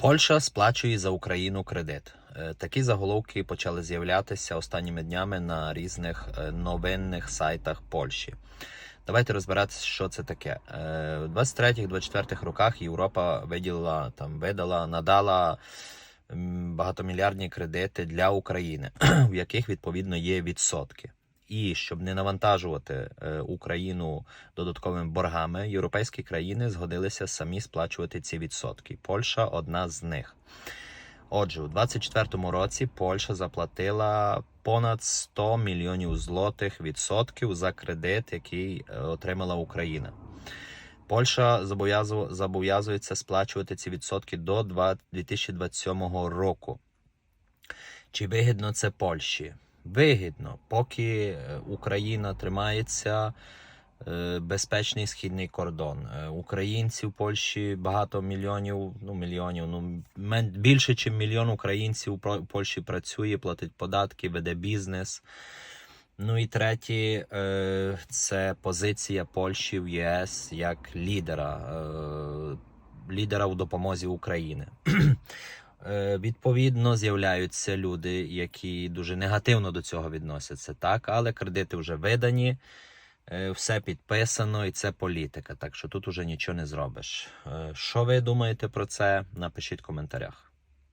Польща сплачує за Україну кредит. Е, Такі заголовки почали з'являтися останніми днями на різних е, новинних сайтах Польщі. Давайте розбиратися, що це таке. Е, У 23-24 роках Європа виділила там, видала, надала багатомільярдні кредити для України, в яких відповідно є відсотки. І щоб не навантажувати е, Україну додатковими боргами, європейські країни згодилися самі сплачувати ці відсотки. Польща одна з них. Отже, у 2024 році Польща заплатила понад 100 мільйонів злотих відсотків за кредит, який е, отримала Україна. Польща зобов'язується сплачувати ці відсотки до два- 2027 року. Чи вигідно це Польщі? Вигідно, поки е, Україна тримається е, безпечний східний кордон. Е, Українців в Польщі багато мільйонів, ну мільйонів, ну більше, ніж мільйон українців в Польщі працює, платить податки, веде бізнес. Ну і третє, це позиція Польщі в ЄС як лідера, лідера у допомозі України. Е, Відповідно, з'являються люди, які дуже негативно до цього відносяться, так, але кредити вже видані, е, все підписано, і це політика. Так що тут уже нічого не зробиш. Е, Що ви думаєте про це? Напишіть в коментарях.